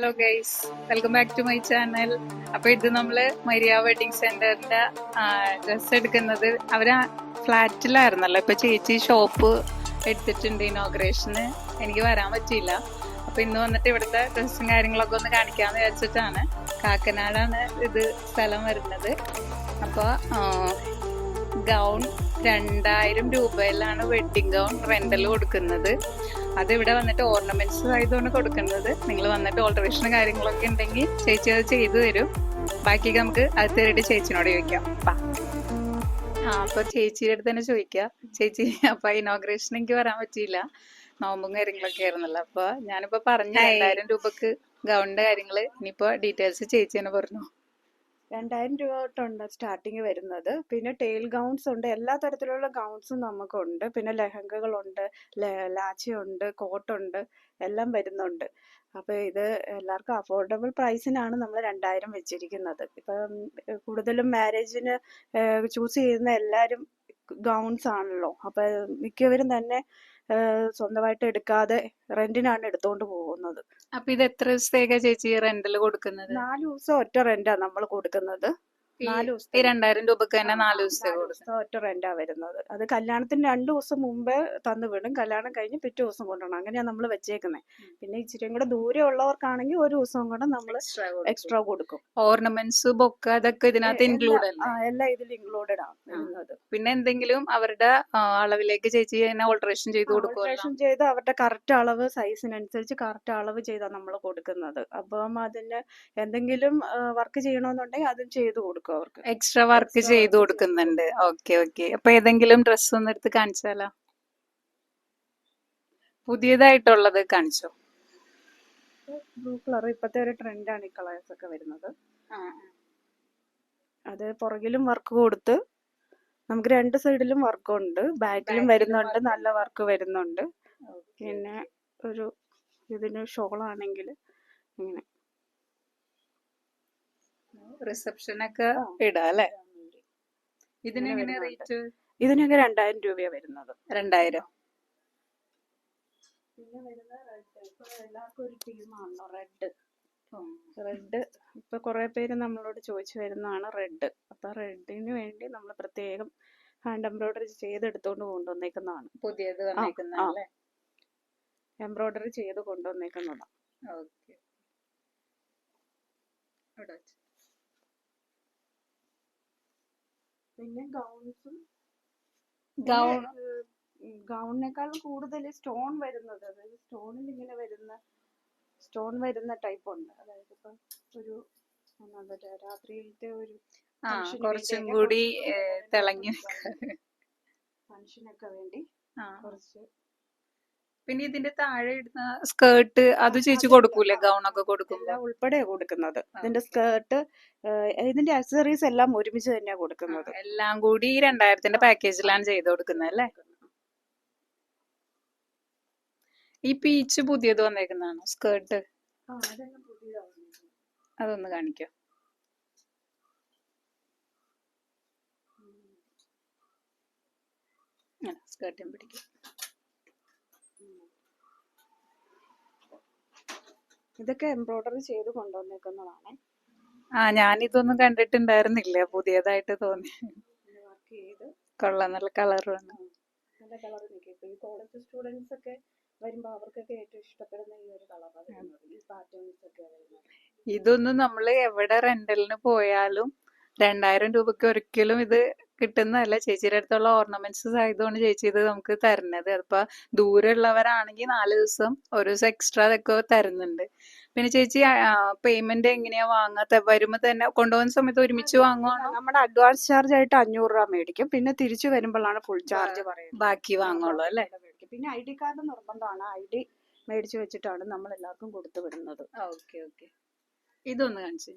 Hello guys welcome back to my channel അപ്പൊ ഇത് നമ്മൾ മരിയ വെഡിങ് സെന്ററിന്റെ ഡ്രസ് എടുക്കുന്നത്. അവർ ഫ്ലാറ്റിലായിരുന്നല്ലോ. ഇപ്പൊ ചേച്ചി ഷോപ്പ് എടുത്തിട്ടുണ്ട് ഇനോഗ്രേഷന് എനിക്ക് വരാൻ പറ്റിയില്ല. അപ്പൊ ഇന്ന് വന്നിട്ട് ഇവിടുത്തെ ഡ്രസ്സും കാര്യങ്ങളൊക്കെ ഒന്ന് കാണിക്കാന്ന് വിചാരിച്ചിട്ടാണ്. കാക്കനാടാണ് ഇത് സ്ഥലം വരുന്നത്. അപ്പൊ ഗൗൺ രണ്ടായിരം രൂപയിലാണ് വെഡിങ് ഗൗൺ റെന്റൽ കൊടുക്കുന്നത്. അത് ഇവിടെ വന്നിട്ട് ഓർണമെന്റ്സ് ആയതുകൊണ്ട് കൊടുക്കുന്നത്. നിങ്ങൾ വന്നിട്ട് ഓൾട്ടറേഷനും കാര്യങ്ങളൊക്കെ ഉണ്ടെങ്കിൽ ചേച്ചി അത് ചെയ്തു തരും. ബാക്കി നമുക്ക് അത് തേറിയിട്ട് ചേച്ചിനോട് ചോദിക്കാം. ആ അപ്പൊ ചേച്ചിയുടെ അടുത്ത് തന്നെ ചോദിക്കാം. ചേച്ചി അപ്പൊ ഇനോഗ്രേഷൻ എനിക്ക് വരാൻ പറ്റിയില്ല. നോമ്പും കാര്യങ്ങളൊക്കെ ആയിരുന്നല്ലോ. അപ്പൊ ഞാനിപ്പോ പറഞ്ഞ. രണ്ടായിരം രൂപക്ക് ഗൗണിന്റെ കാര്യങ്ങൾ. ഇനിയിപ്പോ ഡീറ്റെയിൽസ് ചേച്ചി തന്നെ പറഞ്ഞു. രണ്ടായിരം രൂപ തൊട്ടുണ്ട് സ്റ്റാർട്ടിങ് വരുന്നത്. പിന്നെ ടെയിൽ ഗൗൺസ് ഉണ്ട്. എല്ലാ തരത്തിലുള്ള ഗൗൺസും നമുക്കുണ്ട്. പിന്നെ ലെഹങ്കകളുണ്ട് ലാച്ചയുണ്ട് കോട്ടുണ്ട് എല്ലാം വരുന്നുണ്ട്. അപ്പോൾ ഇത് എല്ലാവർക്കും അഫോർഡബിൾ പ്രൈസിനാണ് നമ്മൾ രണ്ടായിരം വെച്ചിരിക്കുന്നത്. ഇപ്പം കൂടുതലും മാരേജിന് ചൂസ് ചെയ്യുന്ന എല്ലാവരും ഗൗൺസ് ആണല്ലോ. അപ്പം മിക്കവരും തന്നെ സ്വന്തമായിട്ട് എടുക്കാതെ റെന്റിനാണ് എടുത്തോണ്ട് പോകുന്നത്. അപ്പൊ ഇത് എത്ര ദിവസത്തേക്കാ ചേച്ചി റെന്റിൽ കൊടുക്കുന്നത്? നാല് ദിവസം ഒറ്റ റെന്റാ നമ്മൾ കൊടുക്കുന്നത്. നാല് ഈ ദിവസത്തെ രണ്ടായിരം രൂപക്ക് തന്നെ നാല് ദിവസത്തെ ഒറ്റ റെന്റാ വരുന്നത്. അത് കല്യാണത്തിന് രണ്ടു ദിവസം മുമ്പേ തന്നു വിടും. കല്യാണം കഴിഞ്ഞ് പിറ്റേ ദിവസം കൊണ്ടുപോകണം അങ്ങനെയാണ് നമ്മൾ വെച്ചേക്കുന്നത് പിന്നെ ഇച്ചിരിയും കൂടെ ദൂരെ ഉള്ളവർക്കാണെങ്കിൽ ഒരു ദിവസം കൂടെ നമ്മൾ എക്സ്ട്രാ കൊടുക്കും. ഓർണമെന്റ്സ് ബൊക്ക അതൊക്കെ ഇതിനകത്ത് ഇൻക്ലൂഡ് എല്ലാം ഇതിൽ ഇൻക്ലൂഡഡ് ആണ് പിന്നെ എന്തെങ്കിലും അവരുടെ അളവിലേക്ക് ചേച്ചി തന്നെ ഓൾട്ടറേഷൻ ചെയ്ത് കൊടുക്കും ഓൾട്രേഷൻ ചെയ്ത് അവരുടെ കറക്റ്റ് അളവ് സൈസിനനുസരിച്ച് കറക്റ്റ് അളവ് ചെയ്താണ് നമ്മൾ കൊടുക്കുന്നത്. അപ്പം അതിന് എന്തെങ്കിലും വർക്ക് ചെയ്യണമെന്നുണ്ടെങ്കിൽ അതും ചെയ്ത് കൊടുക്കും. അവർക്ക്. എക്സ്ട്രാ വർക്ക് ചെയ്തു കൊടുക്കുന്നുണ്ട്. ഓക്കെ ഓക്കെ അപ്പൊ ഏതെങ്കിലും ഡ്രസ് ഒന്ന് എടുത്ത് കാണിച്ചാലോ? പുതിയതായിട്ടുള്ളത് കാണിച്ചോ? ബ്ലൂ കളർ ഇപ്പത്തെ ഒരു ട്രെൻഡാണ് ഈ കളേഴ്സ് ഒക്കെ വരുന്നത്. അത് പുറകിലും വർക്ക് കൊടുത്ത് നമുക്ക് രണ്ട് സൈഡിലും വർക്ക് ഉണ്ട്. ബാക്കിലും വരുന്നുണ്ട് നല്ല വർക്ക് വരുന്നുണ്ട്. പിന്നെ ഒരു ഇതിന് ഷോളാണെങ്കിൽ ഇങ്ങനെ. ആ. ഇടാം അല്ലെ? ഇതിനെങ്ങനെ റേറ്റ്? ഇതിനൊക്കെ രണ്ടായിരം രൂപയാണ് വരുന്നത്. രണ്ടായിരം. പിന്നെ റെഡ് ഇപ്പൊ എല്ലാവർക്കും ഒരു ടീമാണല്ലോ റെഡ് റെഡ് ഇപ്പൊ കുറെ പേര് നമ്മളോട് ചോദിച്ചു വരുന്നതാണ് റെഡ് അപ്പൊ റെഡിന് വേണ്ടി നമ്മൾ പ്രത്യേകം ഹാൻഡ് എംബ്രോയിഡറി ചെയ്തെടുത്തോണ്ട് കൊണ്ടുവന്നേക്കുന്നതാണ്. പുതിയത്. എംബ്രോയിഡറി ചെയ്ത് കൊണ്ടുവന്നേക്കുന്നതാണ്. ഓക്കെ ഇവിടെ വെച്ച്. പിന്നെ ഗൗൺസും ഗൗൺ ഗൗണിനേക്കാൾ കൂടുതൽ സ്റ്റോൺ വരുന്നത്. അതായത് സ്റ്റോണിൽ ഇങ്ങനെ വരുന്ന സ്റ്റോൺ വരുന്ന ടൈപ്പ് ഉണ്ട്. അതായത് ഇപ്പം ഒരു രാത്രിയിലത്തെ ഒരു കുറച്ചും കൂടി തിളങ്ങി മനുഷ്യനൊക്കെ വേണ്ടി കുറച്ച് പിന്നെ ഇതിന്റെ താഴെ ഇടുന്ന സ്കേർട്ട് അത് ചേച്ചി കൊടുക്കൂലെ? ഗൗൺ ഒക്കെ കൊടുക്കും ഉൾപ്പെടെ കൊടുക്കുന്നത്. ഇതിന്റെ സ്കേർട്ട് ഇതിന്റെ ആക്സസറീസ് എല്ലാം ഒരുമിച്ച് തന്നെയാണ് കൊടുക്കുന്നത്. എല്ലാം കൂടി ഈ രണ്ടായിരത്തിന്റെ പാക്കേജിലാണ് ചെയ്ത് കൊടുക്കുന്നത് അല്ലേ? ഈ പീച്ച് പുതിയത് വന്നേക്കുന്നതാണോ? സ്കേർട്ട് അതൊന്ന് കാണിക്കോ. സ്കേർട്ടും പിടിക്കും. ഇതൊക്കെ എംബ്രോയിഡറി ചെയ്ത് കൊണ്ടുവന്നേക്കുന്നതാണ്. ആ ഞാൻ ഇതൊന്നും കണ്ടിട്ടുണ്ടായിരുന്നില്ല. പുതിയതായിട്ട് തോന്നി. വർക്ക് ചെയ്ത്. കൊള്ളാം. നല്ല കളറുമാണ് നല്ല കളർ നിൽക്കും ഈ കോളേജ് സ്റ്റുഡൻസ് ഒക്കെ വരുമ്പോൾ അവർക്കൊക്കെ ഏറ്റവും ഇഷ്ടപ്പെടുന്ന ഈ ഒരു കളറാണ് വരുന്നത്. ഈ പാറ്റേൺസ് ഒക്കെ ഇതൊന്നും നമ്മൾ എവിടെ റെന്റലിന് പോയാലും രണ്ടായിരം രൂപയ്ക്ക് ഒരിക്കലും ഇത് കിട്ടുന്നതല്ല. ചേച്ചിയുടെ അടുത്തുള്ള ഓർണമെന്റ്സ് ആയതുകൊണ്ട് ചേച്ചി ഇത് നമുക്ക് തരുന്നത്. അതിപ്പോ ദൂരെയുള്ളവരാണെങ്കിൽ നാല് ദിവസം ഒരു ദിവസം എക്സ്ട്രാ ഇതൊക്കെ തരുന്നുണ്ട്. പിന്നെ ചേച്ചി പേയ്മെന്റ് എങ്ങനെയാ വാങ്ങാത്ത വരുമ്പോ തന്നെ കൊണ്ടുപോകുന്ന സമയത്ത് ഒരുമിച്ച് വാങ്ങുവാണോ? നമ്മുടെ അഡ്വാൻസ് ചാർജ് ആയിട്ട് അഞ്ഞൂറ് രൂപ മേടിക്കും. പിന്നെ തിരിച്ചു വരുമ്പോഴാണ് ഫുൾ ചാർജ് പറയുന്നത്. ബാക്കി വാങ്ങുള്ളൂ അല്ലേ? പിന്നെ ഐ ഡി കാർഡ് നിർബന്ധമാണ്. ഐ ഡി മേടിച്ചു വെച്ചിട്ടാണ് നമ്മൾ എല്ലാവർക്കും കൊടുത്തു വിടുന്നത്. Okay okay. ഇതൊന്ന് കാണിച്ചു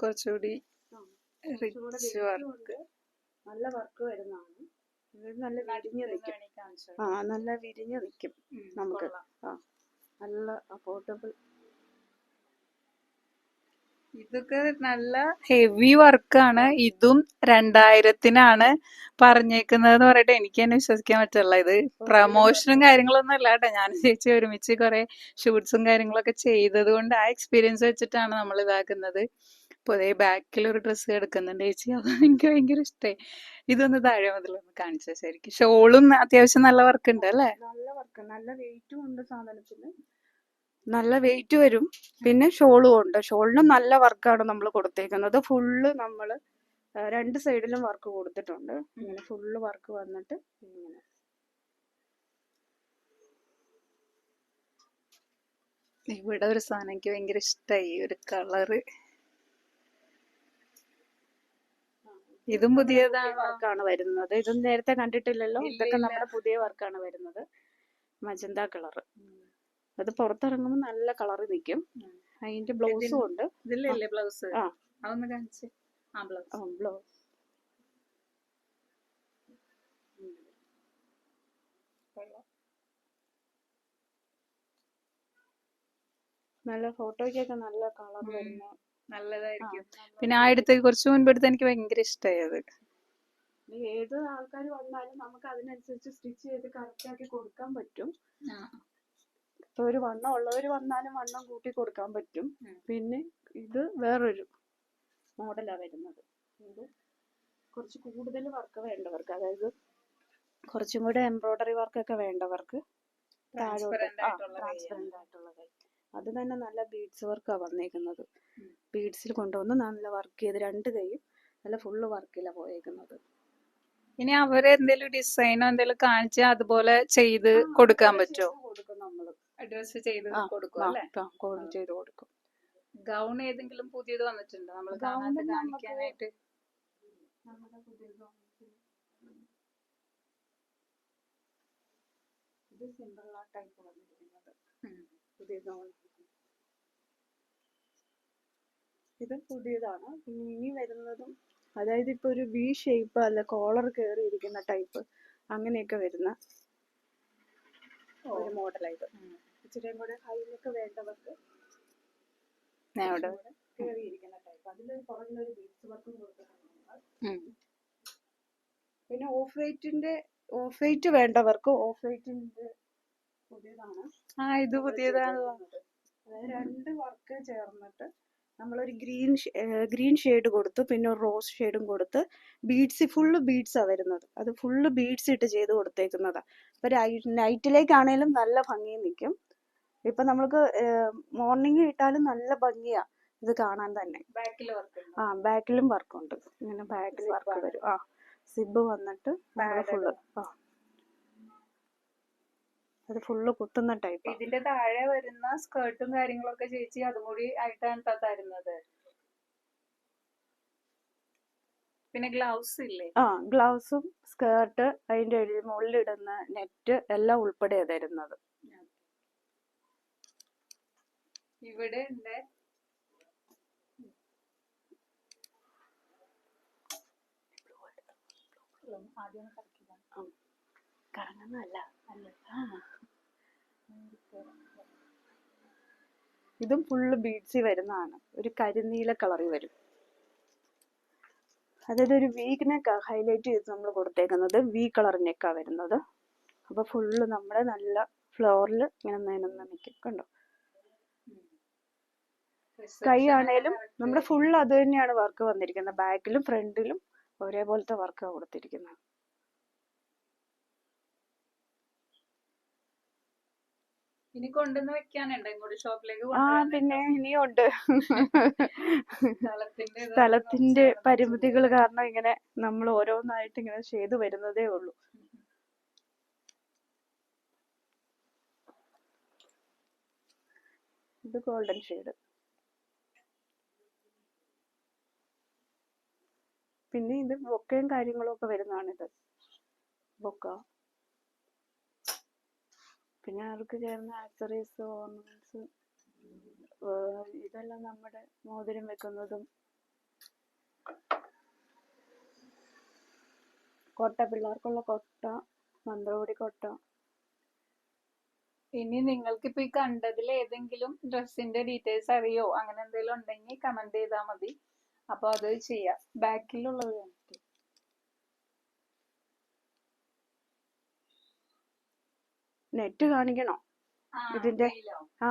കുറച്ചുകൂടി റിച്ച് വർക്ക്. നല്ല വർക്ക് വരുന്നതാണ്. ഇത് നല്ല വിരിഞ്ഞു നിൽക്കും. ആ നല്ല വിരിഞ്ഞ് നിൽക്കും നമുക്ക്. നല്ല അഫോർഡബിൾ ഇതൊക്കെ നല്ല ഹെവി വർക്കാണ് ഇതും രണ്ടായിരത്തിനാണ് പറഞ്ഞേക്കുന്നത് എന്ന് പറയട്ടെ. എനിക്ക് തന്നെ വിശ്വസിക്കാൻ പറ്റില്ല ഇത് പ്രമോഷനും കാര്യങ്ങളൊന്നും അല്ല കേട്ടോ. ഞാൻ ചേച്ചി ഒരുമിച്ച് കുറെ ഷൂട്ട്സും കാര്യങ്ങളൊക്കെ ചെയ്തത് കൊണ്ട് ആ എക്സ്പീരിയൻസ് വെച്ചിട്ടാണ് നമ്മൾ ഇതാക്കുന്നത്. പുതിയ ബാക്കിൽ ഒരു ഡ്രസ്സ് എടുക്കുന്നുണ്ട് ചേച്ചി. അത് എനിക്ക് ഭയങ്കര ഇഷ്ടമായി ഇതൊന്ന് താഴെ മുതലൊന്ന് കാണിച്ചാൽ ശരിക്കും. ഷോളും അത്യാവശ്യം നല്ല വർക്ക് ഉണ്ട് അല്ലേ? നല്ല വർക്ക് നല്ല വെയിറ്റും ഉണ്ട് സാധനത്തിന്. നല്ല വെയിറ്റ് വരും. പിന്നെ ഷോളും ഉണ്ട്. ഷോളിന് നല്ല വർക്കാണ് നമ്മൾ കൊടുത്തേക്കുന്നത്. ഫുള്ള് നമ്മൾ രണ്ട് സൈഡിലും വർക്ക് കൊടുത്തിട്ടുണ്ട്. ഇങ്ങനെ ഫുള്ള് വർക്ക് വന്നിട്ട് ഇങ്ങനെ. ഇവിടെ ഒരു സാധനം എനിക്ക് ഭയങ്കര ഇഷ്ടമായി ഒരു കളറ് ഇതും പുതിയ വർക്കാണ് വരുന്നത്. ഇതും നേരത്തെ കണ്ടിട്ടില്ലല്ലോ. ഇതൊക്കെ. നമ്മുടെ പുതിയ വർക്കാണ് വരുന്നത്. Magenta colour. അത് പുറത്തിറങ്ങുമ്പോൾ നല്ല കളർ നിൽക്കും. അതിന്റെ ബ്ലൗസും ഉണ്ട്. ഇതിലല്ലേ ബ്ലൗസ്? ആ. അതൊന്ന് കാണിച്ച്. ആ ബ്ലൗസ്. ബ്ലൗസ്. നല്ല ഫോട്ടോയ്ക്കൊക്കെ നല്ല കളർ. വരുന്ന നല്ലതായിരിക്കും. പിന്നെ ആ എടുത്ത് കുറച്ച് മുൻപ് എടുത്ത് എനിക്ക് ഭയങ്കര ഇഷ്ടമായി അത്. ഇനി ഏത് ആൾക്കാർ വന്നാലും നമുക്ക് അതിനനുസരിച്ച് സ്റ്റിച്ച് ചെയ്ത് കറക്റ്റ് ആക്കി കൊടുക്കാൻ പറ്റും. ഇപ്പൊ ഒരു വണ്ണം ഉള്ളവർ വന്നാലും വണ്ണം കൂട്ടി കൊടുക്കാൻ പറ്റും. പിന്നെ ഇത് വേറൊരു മോഡലാ വരുന്നത്. ഇത് കുറച്ച് കൂടുതൽ വർക്ക് വേണ്ടവർക്ക് അതായത് കുറച്ചും കൂടെ എംബ്രോയിഡറി വർക്കൊക്കെ വേണ്ടവർക്ക് താഴോട്ട് Transparent ആയിട്ടുള്ള കൈ. ട്രാൻസ്പെറന്റ് ആയിട്ടുള്ള അത് തന്നെ നല്ല ബീഡ്സ് വർക്കാ വന്നേക്കുന്നത്. ബീഡ്സിൽ കൊണ്ടുവന്ന് നല്ല വർക്ക് ചെയ്ത് രണ്ട് കൈയും നല്ല ഫുള്ള് വർക്കിലാണ് പോയേക്കുന്നത്. ഇനി അവരെ എന്തെങ്കിലും ഡിസൈനോ എന്തെങ്കിലും കാണിച്ചാൽ അതുപോലെ ചെയ്ത് കൊടുക്കാൻ പറ്റുമോ കൊടുക്കും നമ്മൾ ഡ്രസ് ചെയ്ത് കൊടുക്കും അല്ലേ? ചെയ്ത് ഗൗൺ ഏതെങ്കിലും പുതിയത് വന്നിട്ടുണ്ടോ? നമ്മൾ കാണാതെ കാണിക്കാനായിട്ട്. പുതിയ ഗവൺമെന്റ് ഇത് സിമ്പിൾ ടൈപ്പ് വന്നിരിക്കുന്നത് പുതിയ ഗവൺമെന്റ് ഇത് പുതിയതാണ്. ഇനി ഇനി വരുന്നതും അതായത് ഇപ്പൊ ഒരു വി ഷേപ്പ് അല്ല കോളർ കയറിയിരിക്കുന്ന ടൈപ്പ് അങ്ങനെയൊക്കെ വരുന്ന ഒരു മോഡലായത് ഉം. ഇച്ചിരിയും കൂടെ ഹൈലൊക്കെ വേണ്ടവർക്ക് കയറിയിരിക്കുന്ന ടൈപ്പ് അതിൽ പുറകിലൊരു ബീച്ച് വർക്കും കൊടുത്തിട്ടുണ്ട്. പിന്നെ ഓഫ് റേറ്റിന്റെ ഓഫ് റേറ്റ് വേണ്ടവർക്ക് ഓഫ് റേറ്റിന്റെ പുതിയതാണ്. ആ ഇത് പുതിയതാണ് രണ്ട് വർക്ക് ചേർന്നിട്ട് നമ്മളൊരു ഗ്രീൻ ഗ്രീൻ ഷെയ്ഡ് കൊടുത്തു പിന്നെ ഒരു റോസ് ഷെയ്ഡും കൊടുത്ത് ബീഡ്സ് ഫുള്ള് ബീഡ്സാണ് വരുന്നത്. അത് ഫുള്ള് ബീഡ്സ് ഇട്ട് ചെയ്ത് കൊടുത്തേക്കുന്നതാണ് അപ്പോൾ നൈറ്റിലേക്കാണേലും നല്ല ഭംഗി നിൽക്കും ഇപ്പം നമ്മൾക്ക് മോർണിംഗ് ഇട്ടാലും നല്ല ഭംഗിയാണ് ഇത് കാണാൻ തന്നെ. ബാക്കിൽ വർക്ക് ആ ബാക്കിലും വർക്കുണ്ട്. ഇങ്ങനെ ബാക്കിൽ വർക്ക് വരും. ആ സിബ് വന്നിട്ട്. ഫുള്ള് ആ. അത് ഫുള്ള് കുത്തുന്ന ടൈപ്പ് ഇതിന്റെ താഴെ വരുന്ന സ്കേർട്ടും കാര്യങ്ങളൊക്കെ ചേച്ചി അതും കൂടി ആയിട്ടാണ് ട്ടോ തരുന്നത്. പിന്നെ ഗ്ലൗസ് ഇല്ലേ? ആ ഗ്ലൗസും സ്കേർട്ട് അതിന്റെ മുകളിലിടുന്ന നെറ്റ് എല്ലാം ഉൾപ്പെടെയാ തരുന്നത്. ഇവിടെ ഉണ്ട് ഒന്ന് അല്ല. ആ. ഇതും ഫുള്ള് ബീഡ്സി വരുന്നതാണ്. ഒരു കരിനീല കളറിൽ വരും. അതായത് ഒരു വീക്കിനേക്കാണ് ഹൈലൈറ്റ് ചെയ്ത് നമ്മൾ കൊടുത്തേക്കുന്നത് വീ കളറിനേക്കാണ് വരുന്നത്. അപ്പോൾ ഫുള്ള് നമ്മുടെ നല്ല ഫ്ലോറിൽ ഇങ്ങനെ നിലന്ന് നിൽക്കും കണ്ടോ? കൈ ആണേലും നമ്മുടെ ഫുൾ അത് തന്നെയാണ് വർക്ക് വന്നിരിക്കുന്നത്. ബാക്കിലും ഫ്രണ്ടിലും ഒരേപോലത്തെ വർക്കാണ് കൊടുത്തിരിക്കുന്നത്. ഇനി കൊണ്ടുവന്ന് വെക്കാനുണ്ട് ഇങ്ങോട്ട് ഷോപ്പിലേക്ക് ആ പിന്നെ ഇനിയുണ്ട് സ്ഥലത്തിന്റെ പരിമിതികൾ കാരണം ഇങ്ങനെ നമ്മൾ ഓരോന്നായിട്ട് ഇങ്ങനെ ചെയ്തു വരുന്നതേ ഉള്ളൂ. ഇത് ഗോൾഡൻ ഷെയ്ഡ്. പിന്നെ ഇത് ബൊക്കയും കാര്യങ്ങളും ഒക്കെ വരുന്നതാണിത്. ബൊക്ക. പിന്നെ അവർക്ക് ചേർന്ന ആക്സറീസ് ഓർണമെന്റ്സ് ഇതെല്ലാം നമ്മുടെ മോതിരം വെക്കുന്നതും കൊട്ട പിള്ളേർക്കുള്ള കൊട്ട മന്ത്രോടി കൊട്ട. ഇനി നിങ്ങൾക്ക് ഇപ്പൊ ഈ കണ്ടതിൽ ഏതെങ്കിലും ഡ്രസ്സിന്റെ ഡീറ്റെയിൽസ് അറിയോ? അങ്ങനെ എന്തെങ്കിലും ഉണ്ടെങ്കിൽ കമന്റ് ചെയ്താൽ മതി. അപ്പൊ അത് ചെയ്യാം. ബാക്കിലുള്ളത് കണ്ടിട്ട് നെറ്റ് കാണിക്കണോ. ഇതിന്റെ ആ.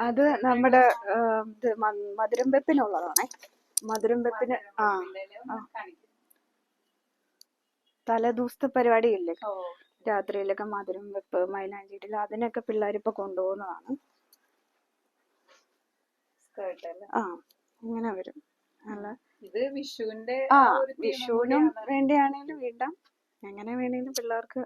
അത് നമ്മുടെ മധുരം വെപ്പിനുള്ളതാണേ മധുരം വെപ്പിന് ആ. തലേദിവസത്തെ പരിപാടിയില്ലേ? ഇല്ലേ രാത്രിയിലൊക്കെ മധുരം വെപ്പ് മൈലാഞ്ചിട്ടില്ല അതിനൊക്കെ പിള്ളേർ ഇപ്പൊ കൊണ്ടുപോകുന്നതാണ് ആ അങ്ങനെ വരും. അല്ല ഇത് വിഷുവിന്റെ ആ വിഷുവിനും വേണ്ടിയാണെങ്കിലും ഇടാം. എങ്ങനെ വേണേലും പിള്ളേർക്ക്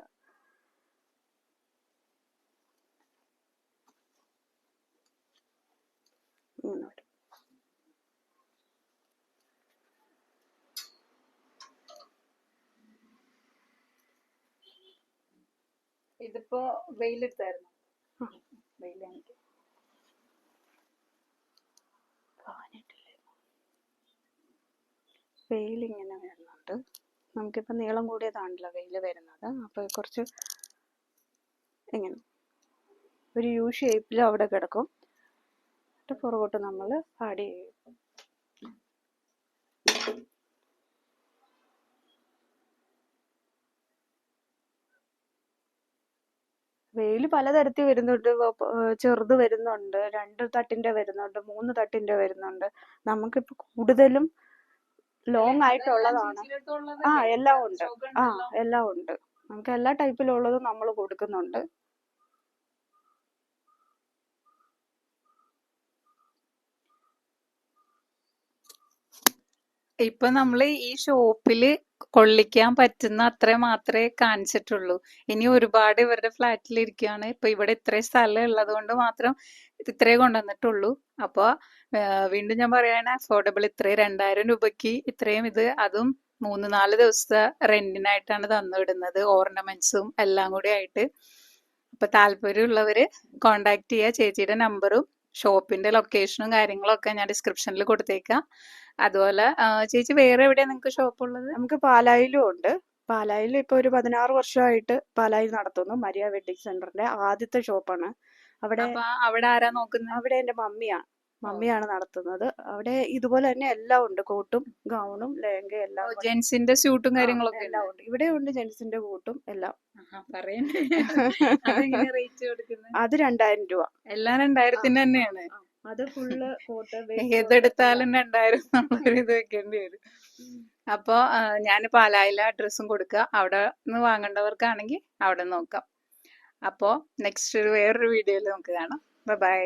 ഇങ്ങനെ വരും ഇതിപ്പോ വെയിലെടുത്തായിരുന്നു. വെയിൽ ഇങ്ങനെ വരുന്നുണ്ട്. നമുക്കിപ്പോ നീളം കൂടിയതാണല്ലോ വെയിൽ വരുന്നത്. അപ്പോൾ കുറച്ച് ഇങ്ങനെ ഒരു യു ഷേപ്പിൽ അവിടെ കിടക്കും. എന്നിട്ട് പുറകോട്ട് നമ്മൾ ആഡ് ചെയ്യും വെയിൽ പലതരത്തിൽ വരുന്നുണ്ട്. ചെറുത് വരുന്നുണ്ട് രണ്ട് തട്ടിന്റെ വരുന്നുണ്ട് മൂന്ന് തട്ടിന്റെ വരുന്നുണ്ട്. നമുക്കിപ്പോ കൂടുതലും ലോങ് ആയിട്ടുള്ളതാണ്. ആ എല്ലാം ഉണ്ട്. ആ എല്ലാം ഉണ്ട്. നമുക്ക് എല്ലാ ടൈപ്പിലുള്ളതും നമ്മൾ കൊടുക്കുന്നുണ്ട്. ഇപ്പൊ നമ്മൾ ഈ ഷോപ്പിൽ കൊള്ളിക്കാൻ പറ്റുന്ന അത്ര മാത്രമേ കാണിച്ചിട്ടുള്ളൂ. ഇനി ഒരുപാട് ഇവരുടെ ഫ്ലാറ്റിൽ ഇരിക്കുകയാണ് ഇപ്പൊ ഇവിടെ ഇത്രയും സ്ഥലം ഉള്ളത് കൊണ്ട് മാത്രം ഇത് ഇത്രേ കൊണ്ടുവന്നിട്ടുള്ളൂ. അപ്പൊ വീണ്ടും ഞാൻ പറയാണ് അഫോർഡബിൾ ഇത്രയും രണ്ടായിരം രൂപയ്ക്ക് ഇത്രയും ഇത് അതും മൂന്ന് നാല് ദിവസത്തെ റെന്റിനായിട്ടാണ് തന്നു വിടുന്നത്. ഓർണമെന്റ്സും എല്ലാം കൂടി ആയിട്ട്. അപ്പൊ താല്പര്യമുള്ളവര് കോണ്ടാക്ട് ചെയ്യുക ചേച്ചിയുടെ നമ്പറും ഷോപ്പിന്റെ ലൊക്കേഷനും കാര്യങ്ങളും ഒക്കെ ഞാൻ ഡിസ്ക്രിപ്ഷനിൽ കൊടുത്തേക്കാം. അതുപോലെ ചേച്ചി വേറെ എവിടെയാ നിങ്ങൾക്ക് ഷോപ്പ് ഉള്ളത്? നമുക്ക് പാലായിലും ഉണ്ട്. പാലായിൽ ഇപ്പൊ ഒരു പതിനാറ് വർഷമായിട്ട് പാലായിൽ നടത്തുന്നു. മരിയ വെഡിങ് സെന്ററിന്റെ ആദ്യത്തെ ഷോപ്പാണ് അവിടെ അവിടെ ആരാ നോക്കുന്നത് അവിടെ എന്റെ മമ്മിയാണ് മമ്മിയാണ് നടത്തുന്നത്. അവിടെ ഇതുപോലെ തന്നെ എല്ലാം ഉണ്ട്. കോട്ടും ഗൗണും ലേങ്ക എല്ലാം. ജെന്റ്സിന്റെ സ്യൂട്ടും കാര്യങ്ങളൊക്കെ എല്ലാം ഉണ്ട്. ഇവിടെ ഉണ്ട് ജെന്റ്സിന്റെ കൂട്ടും എല്ലാം. അത് രണ്ടായിരം രൂപ. എല്ലാം രണ്ടായിരത്തിന് തന്നെയാണ്. അത് ഫുള്ള് കോട്ട് ഏതെടുത്താലും രണ്ടായിരം ഇത് വെക്കേണ്ടി വരും. അപ്പോ ഞാൻ പാലായില അഡ്രസ്സും കൊടുക്കുക അവിടെ നിന്ന് വാങ്ങേണ്ടവർക്കാണെങ്കിൽ അവിടെ നോക്കാം. അപ്പോ നെക്സ്റ്റ് വേറൊരു വീഡിയോയിൽ നമുക്ക് കാണാം. ബൈ